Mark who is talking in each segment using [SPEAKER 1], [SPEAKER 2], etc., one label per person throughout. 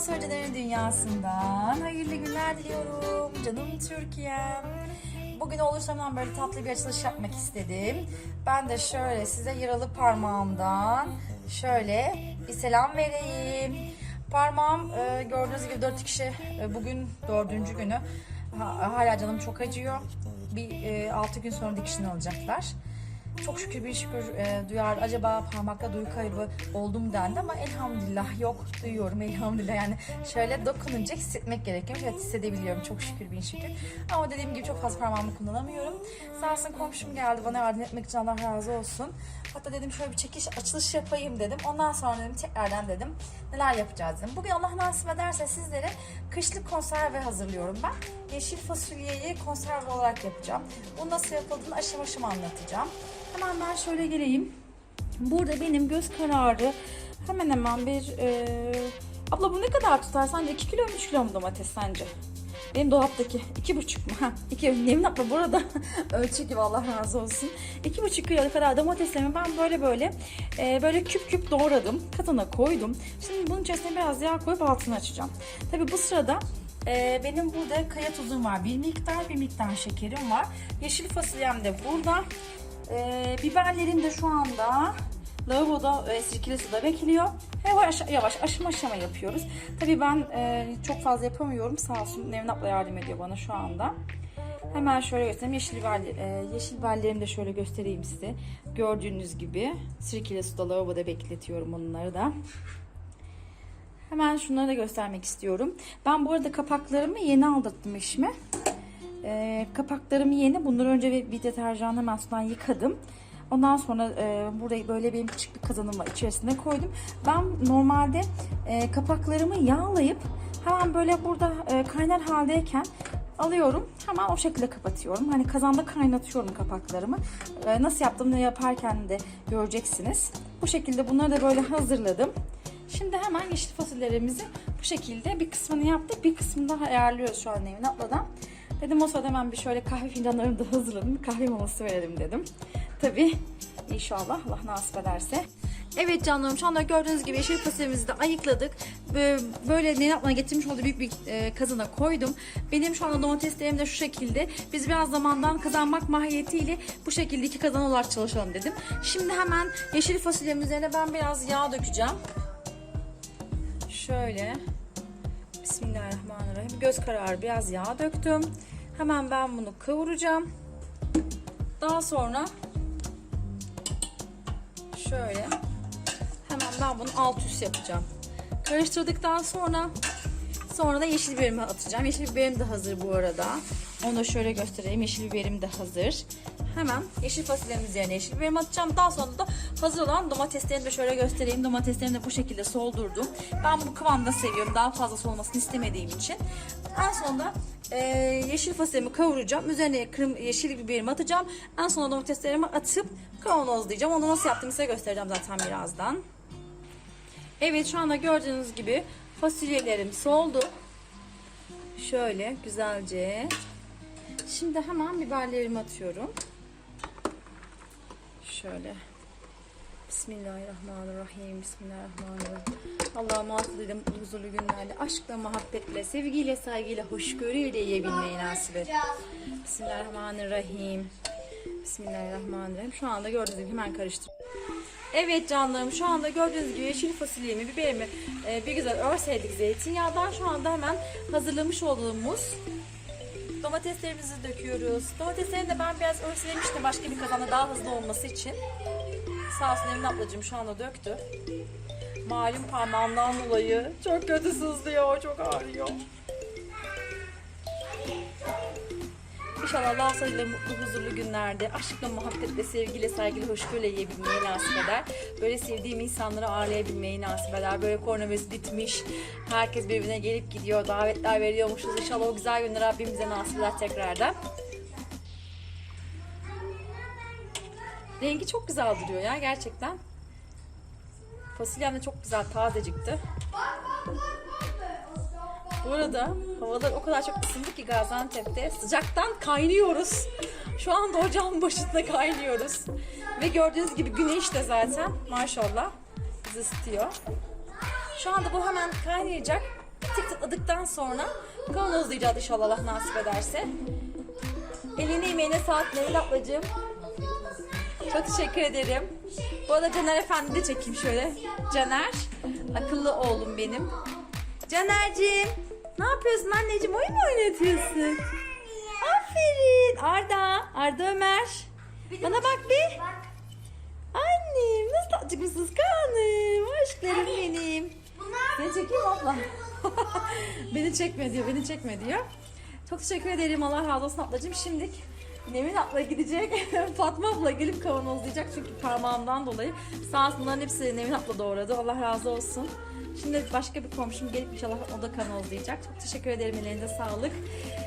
[SPEAKER 1] Sözcülerin Dünyası'ndan hayırlı günler diliyorum. Canım Türkiye'm. Bugün oluşumdan böyle tatlı bir açılış yapmak istedim. Ben de şöyle size yaralı parmağımdan şöyle bir selam vereyim. Parmağım e, gördüğünüz gibi dört kişi e, bugün dördüncü günü. Ha- hala canım çok acıyor. Bir e, altı gün sonra dikişini alacaklar. Çok şükür bir şükür e, duyar. Acaba parmakta duyu kaybı oldu mu dendi ama elhamdülillah yok. Duyuyorum elhamdülillah. Yani şöyle dokununca hissetmek gerekiyor. Evet hissedebiliyorum çok şükür bir şükür. Ama dediğim gibi çok fazla parmağımı kullanamıyorum. Sağ olsun komşum geldi bana yardım etmek için Allah razı olsun. Hatta dedim şöyle bir çekiş açılış yapayım dedim. Ondan sonra dedim tekrardan dedim neler yapacağız dedim. Bugün Allah nasip ederse sizlere kışlık konserve hazırlıyorum ben. Yeşil fasulyeyi konserve olarak yapacağım. Bu nasıl yapıldığını aşama aşama anlatacağım. Hemen ben şöyle geleyim. Burada benim göz kararı hemen hemen bir... E... Abla bu ne kadar tutar sence? 2 kilo mu 3 kilo mu domates sence? Benim dolaptaki iki buçuk mu? Ha, iki, Nevin abla burada ölçü gibi Allah razı olsun. İki buçuk kilo kadar domateslerimi ben böyle böyle e, böyle küp küp doğradım. Katına koydum. Şimdi bunun içerisine biraz yağ koyup altını açacağım. Tabi bu sırada e, benim burada kaya tuzum var. Bir miktar bir miktar şekerim var. Yeşil fasulyem de burada. E, biberlerim de şu anda lavaboda e, sirkeli suda bekliyor. Yavaş yavaş aşama aşama yapıyoruz. Tabii ben e, çok fazla yapamıyorum. Sağ olsun Nevin abla yardım ediyor bana şu anda. Hemen şöyle göstereyim. Yeşil, biber, e, yeşil biberlerimi de şöyle göstereyim size. Gördüğünüz gibi sirkeli suda lavaboda bekletiyorum onları da. Hemen şunları da göstermek istiyorum. Ben bu arada kapaklarımı yeni aldırttım işime. E, kapaklarımı yeni. Bunları önce bir, bir deterjanla hemen sudan yıkadım. Ondan sonra e, burada böyle benim küçük bir kazanım var içerisine koydum. Ben normalde e, kapaklarımı yağlayıp hemen böyle burada e, kaynar haldeyken alıyorum. Hemen o şekilde kapatıyorum. Hani kazanda kaynatıyorum kapaklarımı. E, nasıl yaptığımı yaparken de göreceksiniz. Bu şekilde bunları da böyle hazırladım. Şimdi hemen yeşil fasulyelerimizi bu şekilde bir kısmını yaptık. Bir kısmını daha ayarlıyoruz şu an Nevin abladan. Dedim o sırada hemen bir şöyle kahve fincanlarını da hazırladım. Kahve molası verelim dedim. Tabii inşallah Allah nasip ederse. Evet canlarım şu anda gördüğünüz gibi yeşil fasulyemizi de ayıkladık. Bö- Böyle Nevin ablanın getirmiş olduğu büyük bir e, kazana koydum. Benim şu anda domateslerim de şu şekilde. Biz biraz zamandan kazanmak mahiyetiyle bu şekilde iki kazan olarak çalışalım dedim. Şimdi hemen yeşil fasulyem üzerine ben biraz yağ dökeceğim. Şöyle. Bismillahirrahmanirrahim. Göz kararı biraz yağ döktüm. Hemen ben bunu kavuracağım. Daha sonra şöyle hemen ben bunu alt üst yapacağım. Karıştırdıktan sonra sonra da yeşil biberimi atacağım. Yeşil biberim de hazır bu arada. Onu da şöyle göstereyim. Yeşil biberim de hazır. Hemen yeşil fasulyenin üzerine yeşil biberimi atacağım. Daha sonra da hazır olan domateslerimi de şöyle göstereyim. Domateslerimi de bu şekilde soldurdum. Ben bu kıvamda seviyorum. Daha fazla solmasını istemediğim için. En sonunda e, yeşil fasulyemi kavuracağım. Üzerine kırm yeşil biberimi atacağım. En sonunda domateslerimi atıp kavanozlayacağım. Onu nasıl yaptığımı size göstereceğim zaten birazdan. Evet şu anda gördüğünüz gibi fasulyelerim soldu. Şöyle güzelce. Şimdi hemen biberlerimi atıyorum. Şöyle. Bismillahirrahmanirrahim. Bismillahirrahmanirrahim. Allah'a muhafaza edelim huzurlu günlerle, aşkla, muhabbetle, sevgiyle, saygıyla, hoşgörüyle yiyebilmeyi nasip et. Bismillahirrahmanirrahim. Bismillahirrahmanirrahim. Şu anda gördüğünüz gibi hemen karıştır. Evet canlarım şu anda gördüğünüz gibi yeşil fasulyemi, biberimi e, bir güzel örseydik zeytinyağdan. Şu anda hemen hazırlamış olduğumuz domateslerimizi döküyoruz. Domateslerini de ben biraz örselemiştim başka bir kazanda daha hızlı olması için. Sağ olsun Emin ablacığım şu anda döktü. Malum parmağımdan dolayı çok kötü sızlıyor, çok ağrıyor. İnşallah Allah sayılı mutlu huzurlu günlerde aşkla, muhabbetle, sevgiyle, saygıyla, hoşgörüyle yiyebilmeyi nasip eder. Böyle sevdiğim insanları ağırlayabilmeyi nasip eder. Böyle koronavirüs bitmiş. Herkes birbirine gelip gidiyor. Davetler veriyormuşuz. İnşallah o güzel günler Rabbim bize nasip eder tekrardan. Rengi çok güzel duruyor ya gerçekten. Fasulyem de çok güzel tazecikti. Bu arada havalar o kadar çok ısındı ki Gaziantep'te sıcaktan kaynıyoruz. Şu anda ocağın başında kaynıyoruz. Ve gördüğünüz gibi güneş de zaten maşallah bizi ısıtıyor. Şu anda bu hemen kaynayacak. tık tıkladıktan sonra kavanozlayacağız inşallah Allah nasip ederse. Eline emeğine sağlık Nevil ablacığım. Çok teşekkür ederim. Bu arada Caner Efendi de çekeyim şöyle. Caner, akıllı oğlum benim. Caner'cim, ne yapıyorsun anneciğim? Oyun mu oynatıyorsun? Aferin. Arda, Arda Ömer. Bana bak bir. Annem, nasıl tatlı mısınız kanım? Aşklarım benim. Seni çekeyim abla. beni çekme diyor, beni çekme diyor. Çok teşekkür ederim. Allah razı olsun ablacığım. Şimdilik Nevin abla gidecek. Fatma abla gelip kavanozlayacak çünkü parmağımdan dolayı. Sağ olsun bunların hepsi Nevin abla doğradı. Allah razı olsun. Şimdi başka bir komşum gelip inşallah o da kavanozlayacak. Çok teşekkür ederim. Ellerine sağlık.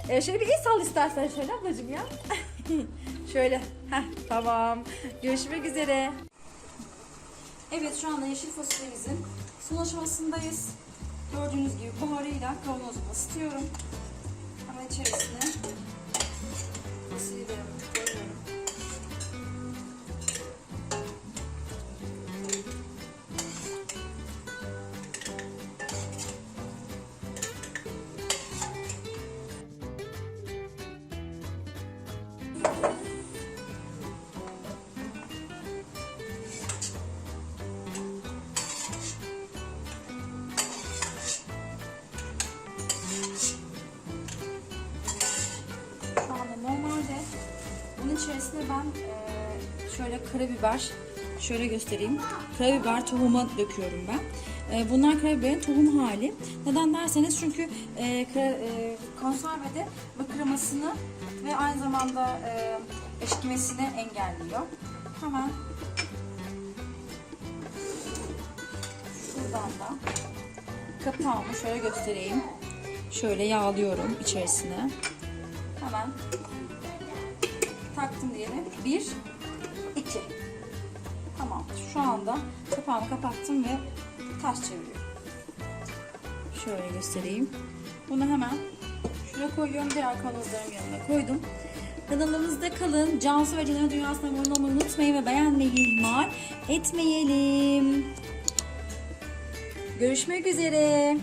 [SPEAKER 1] Ee, şöyle bir el sal istersen şöyle ablacığım ya. şöyle. Heh, tamam. Görüşmek üzere. Evet şu anda yeşil fasulyemizin son aşamasındayız. Gördüğünüz gibi buharıyla kavanozumu ısıtıyorum. Hemen içerisine fasulyelerimi içerisine ben e, şöyle karabiber şöyle göstereyim. Karabiber tohumu döküyorum ben. E, bunlar karabiberin tohum hali. Neden derseniz çünkü e, kara- e, konservede mıkırmasını ve aynı zamanda e, eşkimesini engelliyor. Hemen şuradan da kapağımı şöyle göstereyim. Şöyle yağlıyorum içerisine. Hemen taktım diyelim. Bir, iki. Tamam. Şu anda kapağımı kapattım ve taş çeviriyorum. Şöyle göstereyim. Bunu hemen şuraya koyuyorum. Diğer kavanozlarım yanına koydum. Kanalımızda kalın. Cansu ve Cennet Dünyası'na abone olmayı unutmayın ve beğenmeyi ihmal etmeyelim. Görüşmek üzere.